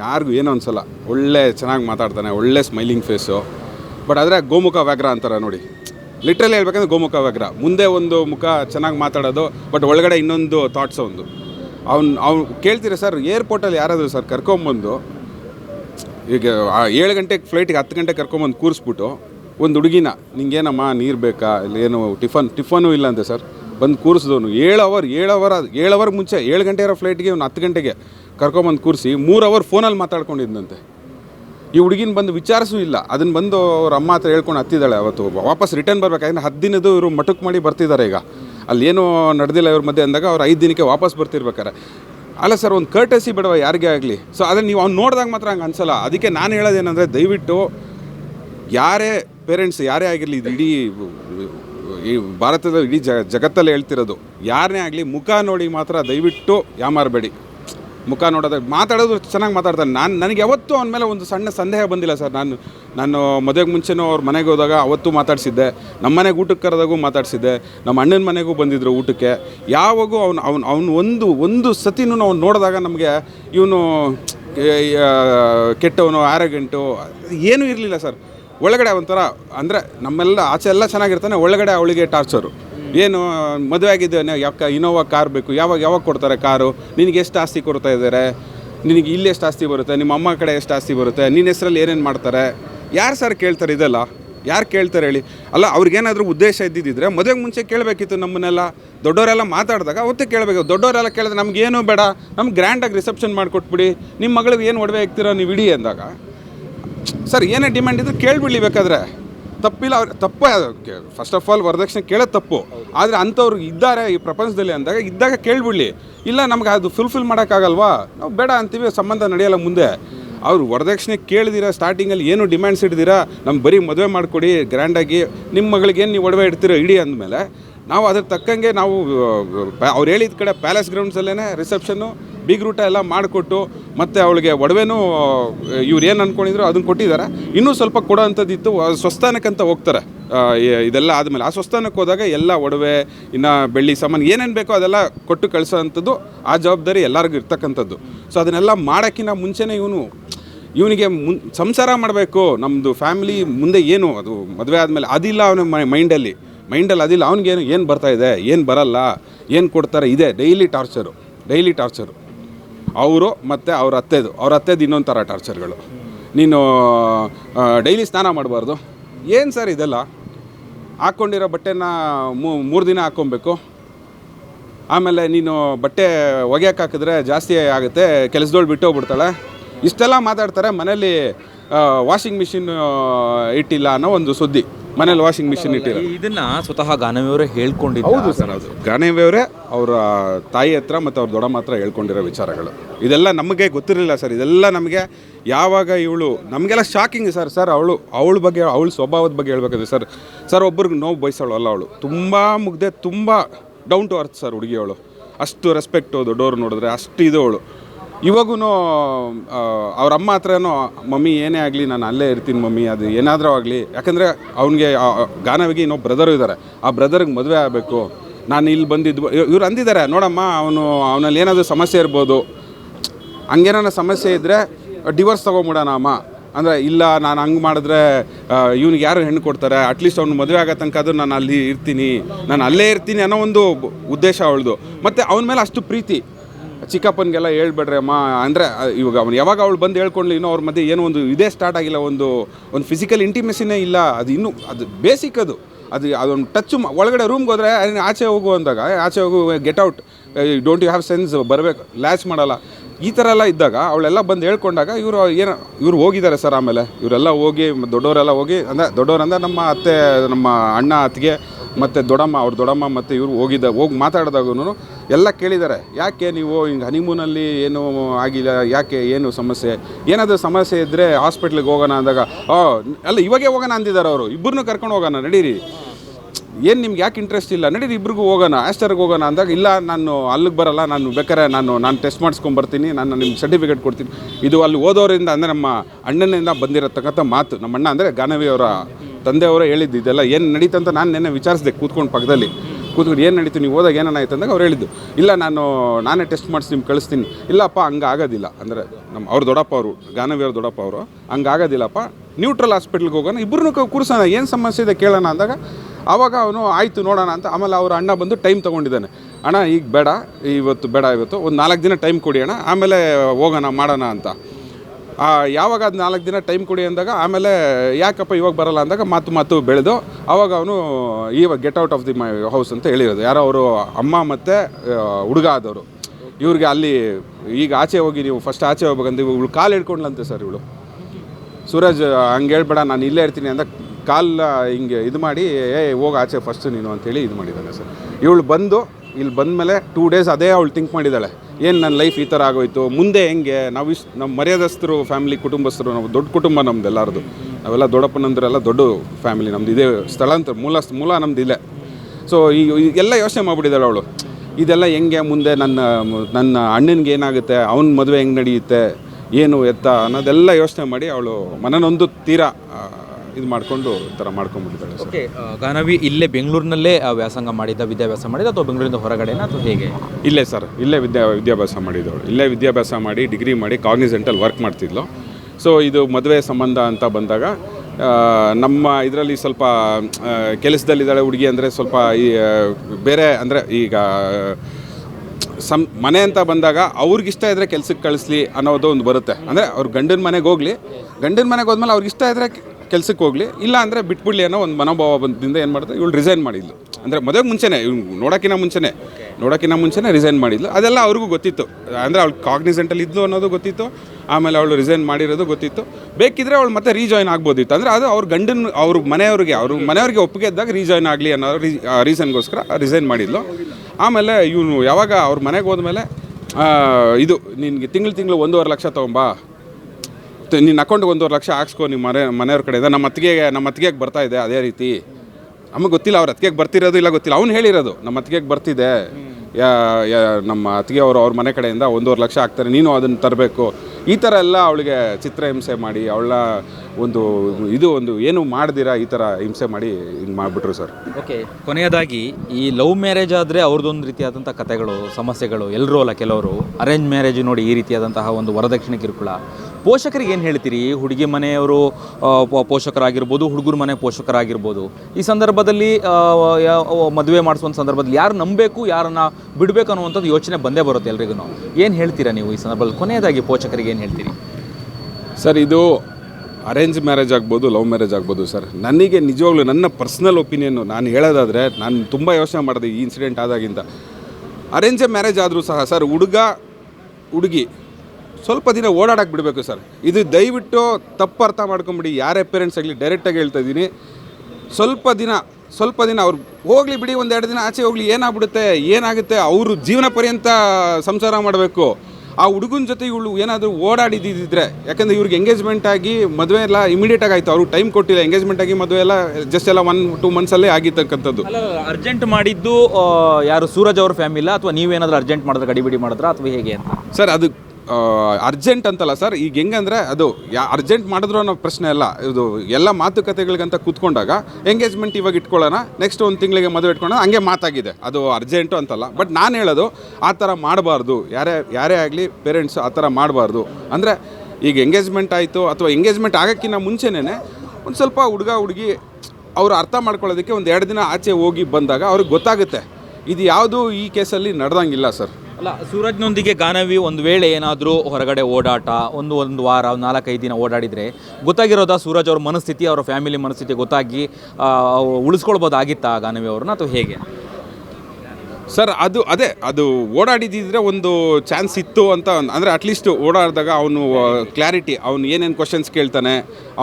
ಯಾರಿಗೂ ಏನೋ ಅನಿಸಲ್ಲ. ಒಳ್ಳೆ, ಚೆನ್ನಾಗಿ ಮಾತಾಡ್ತಾನೆ, ಒಳ್ಳೆ ಸ್ಮೈಲಿಂಗ್ ಫೇಸು ಬಟ್ ಆದರೆ ಗೋಮುಖ ವ್ಯಾಘ್ರ ಅಂತಾರೆ ನೋಡಿ. ಲಿಟ್ರಲಿ ಹೇಳ್ಬೇಕಂದ್ರೆ ಗೋಮುಖ ವ್ಯಾಘ್ರ. ಮುಂದೆ ಒಂದು ಮುಖ ಚೆನ್ನಾಗಿ ಮಾತಾಡೋದು, ಬಟ್ ಒಳಗಡೆ ಇನ್ನೊಂದು ಥಾಟ್ಸ್ ಒಂದು ಅವ್ನು ಅವ್ನು ಕೇಳ್ತೀರ ಸರ್? ಏರ್ಪೋರ್ಟಲ್ಲಿ ಯಾರಾದರೂ ಸರ್ ಕರ್ಕೊಂಬಂದು, ಈಗ ಏಳು ಗಂಟೆಗೆ ಫ್ಲೈಟಿಗೆ ಹತ್ತು ಗಂಟೆಗೆ ಕರ್ಕೊಂಬಂದು ಕೂರಿಸ್ಬಿಟ್ಟು ಒಂದು ಹುಡುಗಿನ, ನಿಂಗೇನಮ್ಮ ನೀರು ಬೇಕಾ? ಇಲ್ಲಿ ಏನು ಟಿಫನ್, ಟಿಫನು ಇಲ್ಲ ಅಂತೆ ಸರ್. ಬಂದು ಕೂರಿಸಿದವನು. ಏಳು ಅವರ್ ಏಳು ಅವರ್ ಏಳು ಅವರ್ ಮುಂಚೆ, ಏಳು ಗಂಟೆ ಇರೋ ಫ್ಲೈಟ್ಗೆ ಅವ್ನು ಹತ್ತು ಗಂಟೆಗೆ ಕರ್ಕೊಂಬಂದು ಕೂರಿಸಿ ಮೂರು ಅವರ್ ಫೋನಲ್ಲಿ ಮಾತಾಡ್ಕೊಂಡಿದ್ದಂತೆ ಈ ಹುಡುಗಿನ ಬಂದು ವಿಚಾರಿಸೂ ಇಲ್ಲ. ಅದನ್ನು ಬಂದು ಅವ್ರ ಅಮ್ಮ ಹತ್ರ ಹೇಳ್ಕೊಂಡು ಹತ್ತಿದ್ದಾಳೆ ಅವತ್ತು. ವಾಪಸ್ ರಿಟರ್ನ್ ಬರಬೇಕಾದ್ರೆ ಹತ್ತು ದಿನದ್ದು ಇವರು ಮಟುಕ್ ಮಾಡಿ ಬರ್ತಿದ್ದಾರೆ ಈಗ. ಅಲ್ಲಿ ಏನೂ ನಡೆದಿಲ್ಲ ಇವ್ರ ಮಧ್ಯೆ ಅಂದಾಗ ಅವ್ರು ಐದು ದಿನಕ್ಕೆ ವಾಪಸ್ ಬರ್ತಿರ್ಬೇಕಾರೆ. ಅಲ್ಲ ಸರ್, ಒಂದು ಕರ್ಟಸಿ ಬೇಡವ ಯಾರಿಗೇ ಆಗಲಿ? ಸೊ ಅದನ್ನು ನೀವು ಅವ್ನು ನೋಡಿದಾಗ ಮಾತ್ರ ಹಂಗೆ ಅನ್ಸಲ್ಲ. ಅದಕ್ಕೆ ನಾನು ಹೇಳೋದೇನೆಂದರೆ ದಯವಿಟ್ಟು ಯಾರೇ ಪೇರೆಂಟ್ಸ್ ಯಾರೇ ಆಗಿರಲಿ, ಇದು ಇಡೀ ಈ ಭಾರತದ ಇಡೀ ಜಗತ್ತಲ್ಲೇ ಹೇಳ್ತಿರೋದು. ಯಾರನ್ನೇ ಆಗಲಿ ಮುಖ ನೋಡಿ ಮಾತ್ರ ದಯವಿಟ್ಟು ಯಾಮಾರಬೇಡಿ. ಮುಖ ನೋಡೋದಕ್ಕೆ ಮಾತಾಡೋದು ಚೆನ್ನಾಗಿ ಮಾತಾಡ್ತಾನೆ. ನಾನು ನನಗೆ ಯಾವತ್ತೂ ಅವನ ಮೇಲೆ ಒಂದು ಸಣ್ಣ ಸಂದೇಹ ಬಂದಿಲ್ಲ ಸರ್. ನಾನು ನಾನು ಮದುವೆಗೆ ಮುಂಚೆನೂ ಅವ್ರ ಮನೆಗೆ ಹೋದಾಗ ಅವತ್ತು ಮಾತಾಡಿಸಿದ್ದೆ. ನಮ್ಮ ಮನೆಗೆ ಊಟಕ್ಕೆ ಕರೆದಾಗೂ ಮಾತಾಡಿಸಿದ್ದೆ. ನಮ್ಮ ಅಣ್ಣನ ಮನೆಗೂ ಬಂದಿದ್ದರು ಊಟಕ್ಕೆ. ಯಾವಾಗೂ ಅವ್ನು ಅವ್ನು ಅವ್ನು ಒಂದು ಒಂದು ಸತಿನೂ ಅವ್ನು ನೋಡಿದಾಗ ನಮಗೆ ಇವನು ಕೆಟ್ಟವನು ಆರೋಗ್ಯಂಟು ಏನೂ ಇರಲಿಲ್ಲ ಸರ್. ಒಳಗಡೆ ಒಂಥರ, ಅಂದರೆ ನಮ್ಮೆಲ್ಲ ಆಚೆ ಎಲ್ಲ ಚೆನ್ನಾಗಿರ್ತಾನೆ, ಒಳಗಡೆ ಅವಳಿಗೆ ಟಾರ್ಚರು ಏನು, ಮದುವೆ ಆಗಿದ್ದೇನೆ ಯಾಕೆ ಇನೋವಾ ಕಾರ್ ಬೇಕು? ಯಾವಾಗ ಯಾವಾಗ ಕೊಡ್ತಾರೆ ಕಾರು? ನಿನಗೆ ಎಷ್ಟು ಆಸ್ತಿ ಕೊಡ್ತಾ ಇದ್ದಾರೆ? ನಿನಗೆ ಇಲ್ಲಿ ಎಷ್ಟು ಆಸ್ತಿ ಬರುತ್ತೆ? ನಿಮ್ಮ ಅಮ್ಮ ಕಡೆ ಎಷ್ಟು ಆಸ್ತಿ ಬರುತ್ತೆ? ನಿನ್ನ ಹೆಸರಲ್ಲಿ ಏನೇನು ಮಾಡ್ತಾರೆ? ಯಾರು ಸರ್ ಕೇಳ್ತಾರೆ ಇದೆಲ್ಲ? ಯಾರು ಕೇಳ್ತಾರೆ ಹೇಳಿ? ಅಲ್ಲ, ಅವ್ರಿಗೇನಾದರೂ ಉದ್ದೇಶ ಇದ್ದಿದ್ದಿದ್ರೆ ಮದುವೆಗೆ ಮುಂಚೆ ಕೇಳಬೇಕಿತ್ತು ನಮ್ಮನ್ನೆಲ್ಲ. ದೊಡ್ಡವರೆಲ್ಲ ಮಾತಾಡಿದಾಗ ಅವತ್ತೇ ಕೇಳಬೇಕು. ದೊಡ್ಡವರೆಲ್ಲ ಕೇಳಿದ್ರೆ ನಮಗೇನು ಬೇಡ. ನಮ್ಗೆ ಗ್ರ್ಯಾಂಡಾಗಿ ರಿಸೆಪ್ಷನ್ ಮಾಡಿಕೊಟ್ಬಿಡಿ. ನಿಮ್ಮ ಮಗಳಿಗೆ ಏನು ಒಡವೆ ಆಗ್ತೀರೋ ನೀವು ಇಡಿ ಅಂದಾಗ ಸರ್ ಏನೇ ಡಿಮ್ಯಾಂಡ್ ಇದ್ರೆ ಕೇಳ್ಬಿಡ್ಲಿ ಬೇಕಾದ್ರೆ. ತಪ್ಪಿಲ್ಲ ಅವ್ರು, ತಪ್ಪು ಫಸ್ಟ್ ಆಫ್ ಆಲ್ ವರದಕ್ಷಿಣೆ ಕೇಳೋದು ತಪ್ಪು. ಆದರೆ ಅಂಥವ್ರಿಗೆ ಇದ್ದಾರೆ ಈ ಪ್ರಪಂಚದಲ್ಲಿ ಅಂದಾಗ ಇದ್ದಾಗ ಕೇಳ್ಬಿಡ್ಲಿ. ಇಲ್ಲ, ನಮ್ಗೆ ಅದು ಫುಲ್ಫಿಲ್ ಮಾಡೋಕ್ಕಾಗಲ್ವಾ? ನಾವು ಬೇಡ ಅಂತೀವಿ ಸಂಬಂಧ ನಡೆಯಲ್ಲ ಮುಂದೆ. ಅವ್ರು ವರದಕ್ಷಿಣೆ ಕೇಳಿದಿರಾ ಸ್ಟಾರ್ಟಿಂಗಲ್ಲಿ ಏನು ಡಿಮ್ಯಾಂಡ್ಸ್ ಇಡ್ದಿರಾ, ನಮ್ಗೆ ಬರೀ ಮದುವೆ ಮಾಡಿಕೊಡಿ ಗ್ರ್ಯಾಂಡಾಗಿ ನಿಮ್ಮ ಮಗಳಿಗೆ ಏನು ನೀವು ಒಡವೆ ಇಡ್ತೀರೋ ಇಡಿ ಅಂದಮೇಲೆ, ನಾವು ಅದ್ರ ತಕ್ಕಂಗೆ ನಾವು ಅವ್ರು ಹೇಳಿದ ಕಡೆ ಪ್ಯಾಲೇಸ್ ಗ್ರೌಂಡ್ಸಲ್ಲೇ ರಿಸೆಪ್ಷನ್ನು ಬಿಗ್ ರೂಟ ಎಲ್ಲ ಮಾಡಿಕೊಟ್ಟು ಮತ್ತು ಅವಳಿಗೆ ಒಡವೆನೂ ಇವ್ರು ಏನು ಅಂದ್ಕೊಂಡಿದ್ರು ಅದನ್ನು ಕೊಟ್ಟಿದ್ದಾರೆ. ಇನ್ನೂ ಸ್ವಲ್ಪ ಕೊಡೋ ಅಂಥದ್ದಿತ್ತು ಸ್ವಸ್ಥಾನಕ್ಕಂತ ಹೋಗ್ತಾರೆ. ಇದೆಲ್ಲ ಆದಮೇಲೆ. ಆ ಸ್ವಸ್ಥಾನಕ್ಕೆ ಹೋದಾಗ ಎಲ್ಲ ಒಡವೆ, ಇನ್ನು ಬೆಳ್ಳಿ ಸಾಮಾನು ಏನೇನು ಬೇಕೋ ಅದೆಲ್ಲ ಕೊಟ್ಟು ಕಳಿಸೋ ಅಂಥದ್ದು ಆ ಜವಾಬ್ದಾರಿ ಎಲ್ಲರಿಗೂ ಇರ್ತಕ್ಕಂಥದ್ದು. ಸೊ ಅದನ್ನೆಲ್ಲ ಮಾಡೋಕ್ಕಿಂತ ಮುಂಚೆನೇ ಇವನು, ಇವನಿಗೆ ಮುನ್, ಸಂಸಾರ ಮಾಡಬೇಕು. ನಮ್ಮದು ಫ್ಯಾಮಿಲಿ ಮುಂದೆ ಏನು, ಅದು ಮದುವೆ ಆದಮೇಲೆ ಅದಿಲ್ಲ ಅವನ ಮೈಂಡಲ್ಲಿ. ಮೈಂಡಲ್ಲಿ ಅದಿಲ್ಲ, ಅವ್ನಿಗೇನು, ಏನು ಬರ್ತಾ ಇದೆ, ಏನು ಬರಲ್ಲ, ಏನು ಕೊಡ್ತಾರೆ, ಇದೆ. Daily torture. Daily torture. ಅವರು ಮತ್ತು ಅವ್ರ ಅತ್ತೆದು. ಅವ್ರ ಅತ್ತೆದು ಇನ್ನೊಂದು ಥರ ಟಾರ್ಚರ್ಗಳು ನೀನು ಡೈಲಿ ಸ್ನಾನ ಮಾಡಬಾರ್ದು. ಏನು ಸರ್ ಇದೆಲ್ಲ? ಹಾಕ್ಕೊಂಡಿರೋ ಬಟ್ಟೆನ ಮೂರು ದಿನ ಹಾಕ್ಕೊಬೇಕು. ಆಮೇಲೆ ನೀನು ಬಟ್ಟೆ ಒಗೆಯಕ್ಕೆ ಹಾಕಿದ್ರೆ ಜಾಸ್ತಿ ಆಗುತ್ತೆ ಕೆಲಸದೋಳು ಬಿಟ್ಟು ಹೋಗ್ಬಿಡ್ತಾಳೆ ಇಷ್ಟೆಲ್ಲ ಮಾತಾಡ್ತಾರೆ ಮನೇಲಿ ವಾಷಿಂಗ್ ಮಿಷಿನ್ ಇಟ್ಟಿಲ್ಲ ಅನ್ನೋ ಒಂದು ಸುದ್ದಿ. ಮನೇಲಿ ವಾಷಿಂಗ್ ಮಿಷಿನ್ ಇಟ್ಟಿಲ್ಲ ಇದನ್ನ ಸ್ವತಃ ಗಾನವಿಯವರೇ ಹೇಳ್ಕೊಂಡಿದ್ದು ಹೌದು ಸರ್ ಅದು. ಗಾನವಿಯವರೇ ಅವರ ತಾಯಿ ಹತ್ರ ಮತ್ತು ಅವ್ರ ದೊಡ್ಡಮ್ಮ ಹತ್ರ ಹೇಳ್ಕೊಂಡಿರೋ ವಿಚಾರಗಳು. ಇದೆಲ್ಲ ನಮಗೆ ಗೊತ್ತಿರಲಿಲ್ಲ ಸರ್. ಇದೆಲ್ಲ ನಮಗೆ ಯಾವಾಗ ಇವಳು ನಮಗೆಲ್ಲ ಶಾಕಿಂಗ್ ಸರ್ ಸರ್ ಅವಳು ಅವಳ ಬಗ್ಗೆ ಅವಳ ಸ್ವಭಾವದ ಬಗ್ಗೆ ಹೇಳ್ಬೇಕಂದ್ರೆ ಸರ್ ಸರ್ ಒಬ್ಬರಿಗೆ ನೋವು ಬಯಸೋಳು ಅಲ್ಲ ಅವಳು. ತುಂಬ ಮುಗ್ದೆ ತುಂಬ ಡೌನ್ ಟು ಅರ್ಥ್ ಸರ್ ಹುಡುಗಿ ಅವಳು. ಅಷ್ಟು ರೆಸ್ಪೆಕ್ಟು ದೊಡ್ಡವ್ರು ನೋಡಿದ್ರೆ ಅಷ್ಟು ಇದು ಅವಳು. ಇವಾಗೂ ಅವ್ರ ಅಮ್ಮ ಹತ್ರನೂ, ಮಮ್ಮಿ ಏನೇ ಆಗಲಿ, ನಾನು ಅಲ್ಲೇ ಇರ್ತೀನಿ ಮಮ್ಮಿ, ಅದು ಏನಾದರೂ ಆಗಲಿ. ಯಾಕಂದರೆ ಅವನಿಗೆ ಗಾನವಿಗೆ ಇನ್ನೊಬ್ಬ ಬ್ರದರು ಇದ್ದಾರೆ ಆ ಬ್ರದರ್ಗೆ ಮದುವೆ ಆಗಬೇಕು. ನಾನು ಇಲ್ಲಿ ಬಂದಿದ್ದು ಇವ್ರು ಅಂದಿದ್ದಾರೆ ನೋಡಮ್ಮ, ಅವನು, ಅವನಲ್ಲಿ ಏನಾದರೂ ಸಮಸ್ಯೆ ಇರ್ಬೋದು. ಹಂಗೇನಾರ ಸಮಸ್ಯೆ ಇದ್ದರೆ ಡಿವೋರ್ಸ್ ತೊಗೊಂಬಿಡೋಣ ಅಮ್ಮ. ಅಂದರೆ, ಇಲ್ಲ, ನಾನು ಹಂಗೆ ಮಾಡಿದ್ರೆ ಇವ್ನಿಗೆ ಯಾರು ಹೆಣ್ಣು ಕೊಡ್ತಾರೆ? ಅಟ್ಲೀಸ್ಟ್ ಅವ್ನು ಮದುವೆ ಆಗೋ ತನಕ ಅದು ನಾನು ಅಲ್ಲಿ ಇರ್ತೀನಿ. ನಾನು ಅಲ್ಲೇ ಇರ್ತೀನಿ ಅನ್ನೋ ಒಂದು ಉದ್ದೇಶ ಅವಳದು. ಮತ್ತು ಅವನ ಮೇಲೆ ಅಷ್ಟು ಪ್ರೀತಿ. ಚಿಕ್ಕಪ್ಪನಿಗೆಲ್ಲ ಹೇಳ್ಬೇಡ್ರಿ ಅಮ್ಮ. ಅಂದರೆ ಇವಾಗ ಅವ್ನು ಯಾವಾಗ ಅವಳು ಬಂದು ಹೇಳ್ಕೊಂಡ್ಲಿ ಇನ್ನೂ ಅವ್ರ ಮಧ್ಯೆ ಏನೋ ಒಂದು ಇದೇ ಸ್ಟಾರ್ಟ್ ಆಗಿಲ್ಲ, ಒಂದು ಒಂದು ಫಿಸಿಕಲ್ ಇಂಟಿಮೆಸಿನೇ ಇಲ್ಲ. ಅದು ಇನ್ನೂ, ಅದು ಬೇಸಿಕ್ ಅದು. ಅದು, ಅದೊಂದು ಟಚ್ ಒಳಗಡೆ ರೂಮ್ಗೆ ಹೋದರೆ ಆಚೆ ಹೋಗು ಅಂದಾಗ ಆಚೆ ಹೋಗು get out don't you have sense ಬರಬೇಕು ಲ್ಯಾಚ್ ಮಾಡಲ್ಲ. ಈ ಥರ ಎಲ್ಲ ಇದ್ದಾಗ, ಅವಳೆಲ್ಲ ಬಂದು ಹೇಳ್ಕೊಂಡಾಗ ಇವರು, ಏನು, ಇವ್ರು ಹೋಗಿದ್ದಾರೆ ಸರ್ ಆಮೇಲೆ. ಇವರೆಲ್ಲ ಹೋಗಿ, ದೊಡ್ಡವರೆಲ್ಲ ಹೋಗಿ, ಅಂದರೆ, ದೊಡ್ಡವರಂದ್ರೆ ನಮ್ಮ ಅತ್ತೆ, ನಮ್ಮ ಅಣ್ಣ, ಅತ್ತಿಗೆ ಮತ್ತು ದೊಡಮ್ಮ, ಅವ್ರ ದೊಡಮ್ಮ ಮತ್ತು ಇವರು ಹೋಗಿದ್ದ, ಹೋಗಿ ಮಾತಾಡಿದಾಗೂ ಎಲ್ಲ ಕೇಳಿದ್ದಾರೆ ಯಾಕೆ ನೀವು ಹಿಂಗೆ ಹನಿಮೂನಲ್ಲಿ ಏನು ಆಗಿಲ್ಲ, ಯಾಕೆ ಏನು ಸಮಸ್ಯೆ? ಏನಾದರೂ ಸಮಸ್ಯೆ ಇದ್ದರೆ ಹಾಸ್ಪಿಟ್ಲಿಗೆ ಹೋಗೋಣ ಅಂದಾಗ ಓ ಅಲ್ಲ, ಇವಾಗೇ ಹೋಗೋಣ ಅಂದಿದ್ದಾರೆ ಅವರು. ಇಬ್ಬರನ್ನೂ ಕರ್ಕೊಂಡು ಹೋಗೋಣ, ನಡೀರಿ. ಏನು ನಿಮ್ಗೆ ಯಾಕೆ ಇಂಟ್ರೆಸ್ಟ್ ಇಲ್ಲ? ನಡೀರಿ, ಇಬ್ರಿಗೂ ಹೋಗೋಣ, ಆಸ್ಟರ್ಗೆ ಹೋಗೋಣ ಅಂದಾಗ, ಇಲ್ಲ, ನಾನು ಅಲ್ಲಿಗೆ ಬರಲ್ಲ, ನಾನು ಬೇಕಾರೆ ನಾನು ನಾನು ಟೆಸ್ಟ್ ಮಾಡಿಸ್ಕೊಂಬರ್ತೀನಿ, ನಾನು ನಿಮ್ಮ ಸರ್ಟಿಫಿಕೇಟ್ ಕೊಡ್ತೀನಿ. ಇದು ಅಲ್ಲಿ ಓದೋರಿಂದ ಅಂದರೆ ನಮ್ಮ ಅಣ್ಣನಿಂದ ಬಂದಿರತಕ್ಕಂಥ ಮಾತು. ನಮ್ಮ ಅಣ್ಣ ಅಂದರೆ ಗಾನವಿ ಅವರ ತಂದೆಯವರೇ ಹೇಳಿದ್ದು, ಇದೆಲ್ಲ ಏನು ನಡೀತಂತ ನಾನು ನಿನ್ನೆ ವಿಚಾರಿಸಿದೆ ಕೂತ್ಕೊಂಡು ಪಕ್ಕದಲ್ಲಿ. ಕೂತ್ಕೊಂಡು ಏನು ನಡೀತು, ನೀವು ಹೋದಾಗ ಏನಾಯ್ತು ಅಂದಾಗ ಅವ್ರು ಹೇಳಿದ್ದು. ಇಲ್ಲ, ನಾನು, ನಾನೇ ಟೆಸ್ಟ್ ಮಾಡಿಸಿ ನಿಮ್ಗೆ ಕಳಿಸ್ತೀನಿ. ಇಲ್ಲಪ್ಪ ಹಂಗೆ ಆಗೋದಿಲ್ಲ ಅಂದರೆ ನಮ್ಮ ಅವ್ರ ದೊಡ್ಡಪ್ಪ ಅವರು, ಗಾನವಿ ಅವ್ರ ದೊಡ್ಡಪ್ಪ ಅವರು ಹಂಗೆ ಆಗೋದಿಲ್ಲಪ್ಪ ನ್ಯೂಟ್ರಲ್ ಹಾಸ್ಪಿಟ್ಲ್ಗೆ ಹೋಗೋಣ ಇಬ್ಬರನ್ನೂ ಕೂರಿಸೋಣ, ಏನು ಸಮಸ್ಯೆ ಇದೆ ಕೇಳೋಣ ಅಂದಾಗ ಆವಾಗ ಅವನು, ಆಯಿತು, ನೋಡೋಣ ಅಂತ ಆಮೇಲೆ ಅವ್ರ ಅಣ್ಣ ಬಂದು ಟೈಮ್ ತೊಗೊಂಡಿದ್ದಾನೆ. ಅಣ್ಣ, ಈಗ ಬೇಡ, ಇವತ್ತು ಬೇಡ, ಇವತ್ತು, ಒಂದು ನಾಲ್ಕು ದಿನ ಟೈಮ್ ಕೊಡಿ ಅಣ್ಣ, ಆಮೇಲೆ ಹೋಗೋಣ, ಮಾಡೋಣ ಅಂತ. ಯಾವಾಗ ಅದು ನಾಲ್ಕು ದಿನ ಟೈಮ್ ಕೊಡಿ ಅಂದಾಗ, ಆಮೇಲೆ ಯಾಕಪ್ಪ ಇವಾಗ ಬರಲ್ಲ ಅಂದಾಗ ಮಾತು ಮಾತು ಬೆಳೆದು, ಅವಾಗ ಅವನು ಇವಾಗ get out of the my house ಅಂತ ಹೇಳಿರೋದು. ಯಾರೋ ಅವರು ಅಮ್ಮ ಮತ್ತು ಹುಡುಗ ಆದವರು. ಇವ್ರಿಗೆ ಅಲ್ಲಿ ಈಗ ಆಚೆ ಹೋಗಿ ನೀವು ಫಸ್ಟ್ ಆಚೆ ಹೋಗ್ಬೇಕಂದ್ರೆ ಇವಳು ಕಾಲು ಹಿಡ್ಕೊಂಡ್ಲಂತೆ ಸರ್ ಇವಳು. ಸೂರಜ್ ಹಂಗೆ ಹೇಳ್ಬೇಡ, ನಾನು ಇಲ್ಲೇ ಇರ್ತೀನಿ ಅಂತ ಕಾಲ ಹಿಂಗೆ ಇದು ಮಾಡಿ ಏ ಹೋಗಿ ಆಚೆ ಫಸ್ಟ್ ನೀನು ಅಂತೇಳಿ ಇದು ಮಾಡಿದ್ದಾನೆ ಸರ್ ಇವಳು ಬಂದು ಇಲ್ಲಿ ಬಂದಮೇಲೆ ಟೂ ಡೇಸ್ ಅದೇ ಅವಳು ಥಿಂಕ್ ಮಾಡಿದ್ದಾಳೆ. ಏನು ನನ್ನ ಲೈಫ್ ಈ ಥರ ಆಗೋಯ್ತು? ಮುಂದೆ ಹೆಂಗೆ? ನಾವು ಇಷ್ಟು ನಮ್ಮ ಮರ್ಯಾದಸ್ಥರು ಫ್ಯಾಮಿಲಿ ಕುಟುಂಬಸ್ಥರು, ನಾವು ದೊಡ್ಡ ಕುಟುಂಬ ನಮ್ದು ಎಲ್ಲರದು. ನಾವೆಲ್ಲ ದೊಡ್ಡಪ್ಪನಂದ್ರೆಲ್ಲ ದೊಡ್ಡ ಫ್ಯಾಮಿಲಿ ನಮ್ದು. ಇದೇ ಸ್ಥಳಾಂತರ, ಮೂಲ ಮೂಲ ನಮ್ದು ಇಲ್ಲೇ. ಸೊ ಈಗ ಎಲ್ಲ ಯೋಚನೆ ಮಾಡಿಬಿಟ್ಟಿದ್ದಾಳೆ ಅವಳು. ಇದೆಲ್ಲ ಹೆಂಗೆ? ಮುಂದೆ ನನ್ನ ನನ್ನ ಅಣ್ಣನಿಗೆ ಏನಾಗುತ್ತೆ? ಅವನ ಮದುವೆ ಹೆಂಗೆ ನಡೆಯುತ್ತೆ? ಏನು ಎತ್ತ? ಅನ್ನೋದೆಲ್ಲ ಯೋಚನೆ ಮಾಡಿ ಅವಳು ಮನನೊಂದು ತೀರಾ ಇದು ಮಾಡಿಕೊಂಡು ಈ ಥರ ಮಾಡ್ಕೊಂಡ್ಬಿಟ್ಟಿದ್ದಾಳೆ ಸರ್. ಓಕೆ ಗಾನವಿ ಇಲ್ಲೇ ಬೆಂಗಳೂರಿನಲ್ಲೇ ವ್ಯಾಸಂಗ ಮಾಡಿದ್ದ ವಿದ್ಯಾಭ್ಯಾಸ ಮಾಡಿದ ಅಥವಾ ಬೆಂಗಳೂರಿಂದ ಹೊರಗಡೆನ ಅಥವಾ ಹೇಗೆ? ಇಲ್ಲೇ ಸರ್ ಇಲ್ಲೇ ವಿದ್ಯಾ ವಿದ್ಯಾಭ್ಯಾಸ ಮಾಡಿದವಳು ಇಲ್ಲೇ ವಿದ್ಯಾಭ್ಯಾಸ ಮಾಡಿ ಡಿಗ್ರಿ ಮಾಡಿ ಕಾಗ್ನಿಸೆಂಟಲ್ಲಿ ವರ್ಕ್ ಮಾಡ್ತಿದ್ಲು. ಸೊ ಇದು ಮದುವೆ ಸಂಬಂಧ ಅಂತ ಬಂದಾಗ ನಮ್ಮ ಇದರಲ್ಲಿ ಸ್ವಲ್ಪ ಕೆಲಸದಲ್ಲಿದ್ದಾಳೆ ಹುಡುಗಿ ಅಂದರೆ ಸ್ವಲ್ಪ ಈ ಬೇರೆ ಅಂದರೆ ಈಗ ಸಮ್ ಮನೆ ಅಂತ ಬಂದಾಗ ಅವ್ರಿಗಿಷ್ಟ ಇದ್ದರೆ ಕೆಲ್ಸಕ್ಕೆ ಕಳಿಸ್ಲಿ ಅನ್ನೋದು ಒಂದು ಬರುತ್ತೆ. ಅಂದರೆ ಅವ್ರ ಗಂಡನ ಮನೆಗೆ ಹೋಗಲಿ ಗಂಡನ ಮನೆಗೆ ಹೋದ್ಮೇಲೆ ಅವ್ರಿಗಿಷ್ಟ ಇದ್ದರೆ ಕೆಲ್ಸಕ್ಕೆ ಹೋಗಲಿ. ಇಲ್ಲ ಅಂದರೆ ಬಿಟ್ಬಿಡ್ಲಿ ಅನ್ನೋ ಒಂದು ಮನೋಭಾವ ಬಂದಿಂದ ಏನು ಮಾಡಿದ್ರು ಇವಳು ರಿಸೈನ್ ಮಾಡಿದ್ಲು. ಅಂದರೆ ಮದುವೆಗೆ ಮುಂಚೆನೇ, ಇವ್ನು ನೋಡೋಕ್ಕಿಂತ ಮುಂಚೆನೇ ನೋಡೋಕ್ಕಿಂತ ಮುಂಚೆನೇ ರಿಸೈನ್ ಮಾಡಿದ್ಲು. ಅದೆಲ್ಲ ಅವ್ರಿಗೂ ಗೊತ್ತಿತ್ತು. ಅಂದರೆ ಅವಳು ಕಾಗ್ನಿಸೆಂಟಲ್ಲಿ ಇದ್ಲು ಅನ್ನೋದು ಗೊತ್ತಿತ್ತು. ಆಮೇಲೆ ಅವಳು ರಿಸೈನ್ ಮಾಡಿರೋದು ಗೊತ್ತಿತ್ತು. ಬೇಕಿದ್ರೆ ಅವಳು ಮತ್ತೆ ರೀಜಾಯ್ನ್ ಆಗ್ಬೋದಿತ್ತು. ಅಂದರೆ ಅದು ಅವ್ರ ಗಂಡನ, ಅವ್ರ ಮನೆಯವ್ರಿಗೆ ಅವ್ರ ಮನೆಯವ್ರಿಗೆ ಒಪ್ಪಿಗೆ ಇದ್ದಾಗ ರೀಜಾಯ್ನ್ ಆಗಲಿ ಅನ್ನೋ ರೀಸನ್ಗೋಸ್ಕರ ರಿಸೈನ್ ಮಾಡಿದ್ಲು. ಆಮೇಲೆ ಇವನು ಯಾವಾಗ ಅವ್ರ ಮನೆಗೆ ಹೋದ್ಮೇಲೆ ಇದು ನಿನಗೆ ತಿಂಗಳು ತಿಂಗಳು ಒಂದೂವರೆ ಲಕ್ಷ ತೊಗೊಂಬಾ. ನಿನ್ನ ಅಕೌಂಟ್ಗೆ ಒಂದೂವರೆ ಲಕ್ಷ ಹಾಕ್ಸ್ಕೊ ನಿಮ್ಮ ಮನೆ, ಮನೆಯವ್ರ ಕಡೆಯಿಂದ. ನಮ್ಮ ಅತ್ತಿಗೆಗೆ ನಮ್ಮ ಅತ್ತಿಗೆಗೆ ಬರ್ತಾ ಇದೆ ಅದೇ ರೀತಿ. ನಮಗೆ ಗೊತ್ತಿಲ್ಲ, ಅವ್ರ ಅತ್ತಿಗೆಗೆ ಬರ್ತಿರೋದು ಇಲ್ಲ ಗೊತ್ತಿಲ್ಲ. ಅವ್ನು ಹೇಳಿರೋದು, ನಮ್ಮ ಅತ್ತಿಗೆಗೆ ಬರ್ತಿದೆ. ನಮ್ಮ ಅತ್ತಿಗೆ ಅವರು ಅವ್ರ ಮನೆ ಕಡೆಯಿಂದ ಒಂದೂವರೆ ಲಕ್ಷ ಹಾಕ್ತಾರೆ. ನೀನು ಅದನ್ನು ತರಬೇಕು. ಈ ಥರ ಎಲ್ಲ ಅವಳಿಗೆ ಚಿತ್ರಹಿಂಸೆ ಮಾಡಿ ಅವಳ ಒಂದು, ಇದು ಒಂದು ಏನು ಮಾಡ್ದಿರಾ ಈ ಥರ ಹಿಂಸೆ ಮಾಡಿ ಹಿಂಗೆ ಮಾಡಿಬಿಟ್ರು ಸರ್. ಓಕೆ, ಕೊನೆಯದಾಗಿ ಈ ಲವ್ ಮ್ಯಾರೇಜ್ ಆದರೆ ಅವ್ರದ್ದೊಂದು ರೀತಿಯಾದಂಥ ಕಥೆಗಳು ಸಮಸ್ಯೆಗಳು ಎಲ್ಲರೂ ಅಲ್ಲ ಕೆಲವರು. ಅರೇಂಜ್ ಮ್ಯಾರೇಜ್ ನೋಡಿ ಈ ರೀತಿಯಾದಂತಹ ಒಂದು ವರದಕ್ಷಿಣೆ ಕಿರುಕುಳ. ಪೋಷಕರಿಗೆ ಏನು ಹೇಳ್ತೀರಿ? ಹುಡುಗಿ ಮನೆಯವರು ಪೋಷಕರಾಗಿರ್ಬೋದು, ಹುಡುಗರ ಮನೆ ಪೋಷಕರಾಗಿರ್ಬೋದು. ಈ ಸಂದರ್ಭದಲ್ಲಿ ಮದುವೆ ಮಾಡಿಸುವಂಥ ಸಂದರ್ಭದಲ್ಲಿ ಯಾರು ನಂಬಬೇಕು ಯಾರನ್ನ ಬಿಡಬೇಕು ಅನ್ನುವಂಥದ್ದು ಯೋಚನೆ ಬಂದೇ ಬರುತ್ತೆ ಎಲ್ರಿಗೂ ಏನು ಹೇಳ್ತೀರಾ ನೀವು ಈ ಸಂದರ್ಭದಲ್ಲಿ? ಕೊನೆಯದಾಗಿ ಪೋಷಕರಿಗೆ ಏನು ಹೇಳ್ತೀರಿ? ಸರ್, ಇದು ಅರೇಂಜ್ ಮ್ಯಾರೇಜ್ ಆಗ್ಬೋದು, ಲವ್ ಮ್ಯಾರೇಜ್ ಆಗ್ಬೋದು ಸರ್. ನನಗೆ ನಿಜವಾಗ್ಲೂ ನನ್ನ ಪರ್ಸ್ನಲ್ ಒಪಿನಿಯನ್ನು ನಾನು ಹೇಳೋದಾದರೆ, ನಾನು ತುಂಬ ಯೋಚನೆ ಮಾಡಿದೆ ಈ ಇನ್ಸಿಡೆಂಟ್ ಆದಾಗಿಂದ. ಅರೇಂಜ್ ಮ್ಯಾರೇಜ್ ಆದರೂ ಸಹ ಸರ್, ಹುಡುಗ, ಹುಡುಗಿ ಸ್ವಲ್ಪ ದಿನ ಓಡಾಡಕ್ಕೆ ಬಿಡಬೇಕು ಸರ್. ಇದು ದಯವಿಟ್ಟು ತಪ್ಪು ಅರ್ಥ ಮಾಡ್ಕೊಂಬಿಡಿ. ಯಾರೇ ಪೇರೆಂಟ್ಸ್ ಆಗಲಿ ಡೈರೆಕ್ಟಾಗಿ ಹೇಳ್ತಾ ಇದ್ದೀನಿ. ಸ್ವಲ್ಪ ದಿನ ಸ್ವಲ್ಪ ದಿನ ಅವ್ರು ಹೋಗಲಿ ಬಿಡಿ ಒಂದೆರಡು ದಿನ ಆಚೆ ಹೋಗಲಿ ಏನಾಗ್ಬಿಡುತ್ತೆ ಏನಾಗುತ್ತೆ ಅವರು ಜೀವನ ಪರ್ಯಂತ ಸಂಸಾರ ಮಾಡಬೇಕು. ಆ ಹುಡುಗನ ಜೊತೆ ಇವಳು ಏನಾದರೂ ಓಡಾಡಿದ್ದಿದ್ರೆ ಯಾಕಂದರೆ ಇವ್ರಿಗೆ ಎಂಗೇಜ್ಮೆಂಟ್ ಆಗಿ ಮದುವೆ ಎಲ್ಲ ಇಮಿಡಿಯೇಟಾಗಿ ಆಯಿತು. ಅವ್ರಿಗೆ ಟೈಮ್ ಕೊಟ್ಟಿಲ್ಲ ಎಂಗೇಜ್ಮೆಂಟ್ ಆಗಿ ಮದುವೆ ಎಲ್ಲ ಜಸ್ಟ್ ಎಲ್ಲ ಒನ್ ಟೂ ಮಂತ್ಸಲ್ಲೇ ಆಗಿರ್ತಕ್ಕಂಥದ್ದು. ಅರ್ಜೆಂಟ್ ಮಾಡಿದ್ದು ಯಾರು ಸೂರಜ್ ಅವ್ರ ಫ್ಯಾಮಿಲಿ ಅಥವಾ ನೀವೇನಾದರೂ ಅರ್ಜೆಂಟ್ ಮಾಡಿದ್ರೆ ಗಡಿಬಿಡಿ ಮಾಡಿದ್ರ? ಅಥವಾ ಹೇಗೆ ಅಂತ? ಸರ್ ಅದು ಅರ್ಜೆಂಟ್ ಅಂತಲ್ಲ ಸರ್ ಈಗ ಹೆಂಗಂದ್ರೆ ಅದು ಯಾ ಅರ್ಜೆಂಟ್ ಮಾಡಿದ್ರು ಅನ್ನೋ ಪ್ರಶ್ನೆ ಅಲ್ಲ. ಇದು ಎಲ್ಲ ಮಾತುಕತೆಗಳಿಗಂತ ಕೂತ್ಕೊಂಡಾಗ ಎಂಗೇಜ್ಮೆಂಟ್ ಇವಾಗ ಇಟ್ಕೊಳ್ಳೋಣ ನೆಕ್ಸ್ಟ್ ಒಂದು ತಿಂಗಳಿಗೆ ಮದುವೆ ಇಟ್ಕೊಳ್ಳೋಣ, ಹಂಗೆ ಮಾತಾಗಿದೆ. ಅದು ಅರ್ಜೆಂಟು ಅಂತಲ್ಲ. ಬಟ್ ನಾನು ಹೇಳೋದು, ಆ ಥರ ಮಾಡಬಾರ್ದು. ಯಾರೇ ಯಾರೇ ಆಗಲಿ ಪೇರೆಂಟ್ಸ್ ಆ ಥರ ಮಾಡಬಾರ್ದು. ಅಂದರೆ ಈಗ ಎಂಗೇಜ್ಮೆಂಟ್ ಆಯಿತು ಅಥವಾ ಎಂಗೇಜ್ಮೆಂಟ್ ಆಗೋಕ್ಕಿಂತ ಮುಂಚೆನೇ ಒಂದು ಸ್ವಲ್ಪ ಹುಡುಗ, ಹುಡುಗಿ ಅವರು ಅರ್ಥ ಮಾಡ್ಕೊಳ್ಳೋದಕ್ಕೆ ಒಂದು ಎರಡು ದಿನ ಆಚೆ ಹೋಗಿ ಬಂದಾಗ ಅವ್ರಿಗೆ ಗೊತ್ತಾಗುತ್ತೆ. ಇದು ಯಾವುದು ಈ ಕೇಸಲ್ಲಿ ನಡೆದಂಗಿಲ್ಲ ಸರ್ ಅಲ್ಲ, ಸೂರಜ್ನೊಂದಿಗೆ ಗಾನವಿ ಒಂದು ವೇಳೆ ಏನಾದರೂ ಹೊರಗಡೆ ಓಡಾಟ, ಒಂದು ಒಂದು ವಾರ, ಒಂದು ನಾಲ್ಕೈದು ದಿನ ಓಡಾಡಿದರೆ ಗೊತ್ತಾಗಿರೋದ ಸೂರಜ್ ಅವ್ರ ಮನಸ್ಥಿತಿ, ಅವರ ಫ್ಯಾಮಿಲಿ ಮನಸ್ಥಿತಿ ಗೊತ್ತಾಗಿ ಉಳಿಸ್ಕೊಳ್ಬೋದಾಗಿತ್ತಾ ಗಾನವಿ ಅವ್ರನ್ನ ಅಥವಾ ಹೇಗೆ? ಸರ್, ಅದು ಅದೇ, ಅದು ಓಡಾಡಿದ್ದಿದ್ರೆ ಒಂದು ಚಾನ್ಸ್ ಇತ್ತು ಅಂತ ಅಂದರೆ ಅಟ್ಲೀಸ್ಟ್ ಓಡಾಡಿದಾಗ ಅವನು ಕ್ಲಾರಿಟಿ ಅವನು ಏನೇನು ಕ್ವಶನ್ಸ್ ಕೇಳ್ತಾನೆ,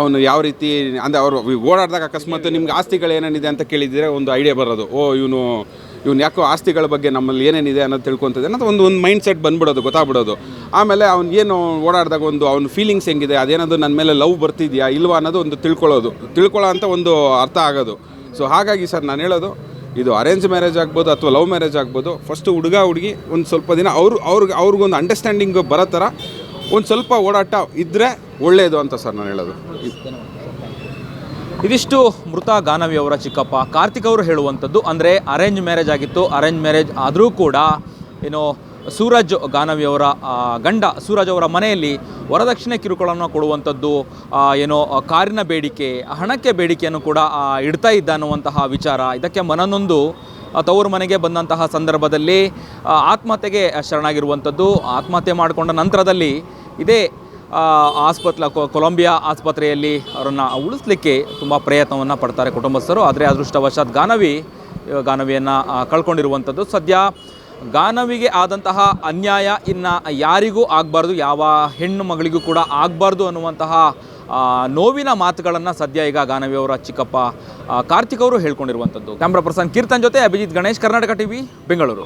ಅವನು ಯಾವ ರೀತಿ, ಅಂದರೆ ಅವರು ಓಡಾಡಿದಾಗ ಅಕಸ್ಮಾತ್ ನಿಮ್ಗೆ ಆಸ್ತಿಗಳು ಏನೇನಿದೆ ಅಂತ ಕೇಳಿದರೆ ಒಂದು ಐಡಿಯಾ ಬರೋದು. ಓ, ಇವನು ಇವ್ನು ಯಾಕೋ ಆಸ್ತಿಗಳ ಬಗ್ಗೆ ನಮ್ಮಲ್ಲಿ ಏನೇನಿದೆ ಅನ್ನೋದು ತಿಳ್ಕೊತಿದೆ ಅನ್ನೋದು ಒಂದು ಒಂದು ಮೈಂಡ್ ಸೆಟ್ ಬಂದ್ಬಿಡೋದು, ಗೊತ್ತಾಗ್ಬಿಡೋದು. ಆಮೇಲೆ ಅವ್ನು ಏನು ಓಡಾಡಿದಾಗ ಒಂದು ಅವ್ನ ಫೀಲಿಂಗ್ಸ್ ಹೆಂಗಿದೆ ಅದೇನಾದರೂ ನನ್ನ ಮೇಲೆ ಲವ್ ಬರ್ತಿದೆಯಾ ಇಲ್ವಾ ಅನ್ನೋದು ಒಂದು ತಿಳ್ಕೊಳ್ಳೋದು. ತಿಳ್ಕೊಳ್ಳೋ ಅಂತ ಒಂದು ಅರ್ಥ ಆಗೋದು. ಸೊ ಹಾಗಾಗಿ ಸರ್ ನಾನು ಹೇಳೋದು, ಇದು ಅರೇಂಜ್ ಮ್ಯಾರೇಜ್ ಆಗ್ಬೋದು ಅಥವಾ ಲವ್ ಮ್ಯಾರೇಜ್ ಆಗ್ಬೋದು ಫಸ್ಟ್ ಹುಡುಗ, ಹುಡುಗಿ ಒಂದು ಸ್ವಲ್ಪ ದಿನ ಅವರು, ಅವ್ರಿಗೆ, ಅವ್ರಿಗೊಂದು ಅಂಡರ್ಸ್ಟ್ಯಾಂಡಿಂಗ್ ಬರೋ ಥರ ಒಂದು ಸ್ವಲ್ಪ ಓಡಾಟ ಇದ್ದರೆ ಒಳ್ಳೆಯದು ಅಂತ ಸರ್ ನಾನು ಹೇಳೋದು. ಇದಿಷ್ಟು ಮೃತ ಗಾನವಿ ಅವರ ಚಿಕ್ಕಪ್ಪ. ಕಾರ್ತಿಕ್ ಅವರು ಹೇಳುವಂಥದ್ದು ಅಂದರೆ ಅರೇಂಜ್ ಮ್ಯಾರೇಜ್ ಆಗಿತ್ತು. ಅರೇಂಜ್ ಮ್ಯಾರೇಜ್ ಆದರೂ ಕೂಡ ಏನು ಸೂರಜ್ ಗಾನವಿ ಅವರ ಗಂಡ ಸೂರಜ್ ಅವರ ಮನೆಯಲ್ಲಿ ವರದಕ್ಷಿಣೆ ಕಿರುಕುಳವನ್ನು ಕೊಡುವಂಥದ್ದು ಏನೋ ಕಾರಿನ ಬೇಡಿಕೆ, ಹಣಕ್ಕೆ ಬೇಡಿಕೆಯನ್ನು ಕೂಡ ಇಡ್ತಾ ಇದ್ದ ಅನ್ನುವಂತಹ ವಿಚಾರ. ಇದಕ್ಕೆ ಮನನೊಂದು ತವರು ಮನೆಗೆ ಬಂದಂತಹ ಸಂದರ್ಭದಲ್ಲಿ ಆತ್ಮಹತ್ಯೆಗೆ ಶರಣಾಗಿರುವಂಥದ್ದು. ಆತ್ಮಹತ್ಯೆ ಮಾಡಿಕೊಂಡ ನಂತರದಲ್ಲಿ ಇದೇ ಆಸ್ಪತ್ರೆ ಕೊಲಂಬಿಯಾ ಆಸ್ಪತ್ರೆಯಲ್ಲಿ ಅವರನ್ನು ಉಳಿಸ್ಲಿಕ್ಕೆ ತುಂಬ ಪ್ರಯತ್ನವನ್ನು ಪಡ್ತಾರೆ ಕುಟುಂಬಸ್ಥರು. ಆದರೆ ಅದೃಷ್ಟವಶಾತ್ ಗಾನವಿ ಗಾನವಿಯನ್ನು ಕಳ್ಕೊಂಡಿರುವಂಥದ್ದು ಸದ್ಯ ಗಾನವಿಗೆ ಆದಂತಹ ಅನ್ಯಾಯ ಇನ್ನು ಯಾರಿಗೂ ಆಗಬಾರ್ದು, ಯಾವ ಹೆಣ್ಣು ಮಗಳಿಗೂ ಕೂಡ ಆಗಬಾರ್ದು ಅನ್ನುವಂತಹ ನೋವಿನ ಮಾತುಗಳನ್ನು ಸದ್ಯ ಈಗ ಗಾನವಿ ಅವರ ಚಿಕ್ಕಪ್ಪ ಕಾರ್ತಿಕ್ ಅವರು ಹೇಳ್ಕೊಂಡಿರುವಂಥದ್ದು ಕ್ಯಾಮ್ರಾ ಪರ್ಸನ್ ಕೀರ್ತನ್ ಜೊತೆ ಅಭಿಜಿತ್ ಗಣೇಶ್, ಕರ್ನಾಟಕ ಟಿವಿ, ಬೆಂಗಳೂರು.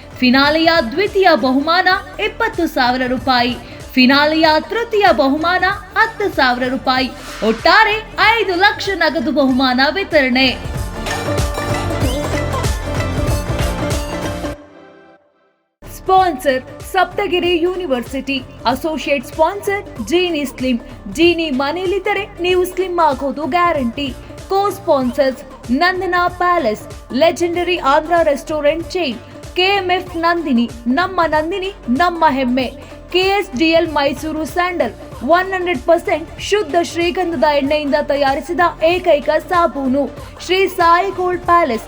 ಫಿನಾಲೆಯ ದ್ವಿತೀಯ ಬಹುಮಾನ ಇಪ್ಪತ್ತು ಸಾವಿರ ರೂಪಾಯಿ. ಫಿನಾಲೆಯ ತೃತೀಯ ಬಹುಮಾನ ಹತ್ತು ಸಾವಿರ ರೂಪಾಯಿ. ಒಟ್ಟಾರೆ ಐದು ಲಕ್ಷ ನಗದು ಬಹುಮಾನ ವಿತರಣೆ. Sponsor Sapthagiri university. Associate sponsor Jeeni slim Jeeni ಮನೆಯಲ್ಲಿದ್ದರೆ ನೀವು ಸ್ಲಿಮ್ ಆಗೋದು guarantee. Co sponsors Nandana palace, legendary Andhra restaurant chain. KMF Nandini, ನಮ್ಮ ನಂದಿನಿ, ನಮ್ಮ ಹೆಮ್ಮೆ. KSDL Mysore sandal, one hundred percent ಶುದ್ಧ ಶ್ರೀಗಂಧದ ಎಣ್ಣೆಯಿಂದ ತಯಾರಿಸಿದ ಏಕೈಕ ಸಾಬೂನು. Shri Sai gold palace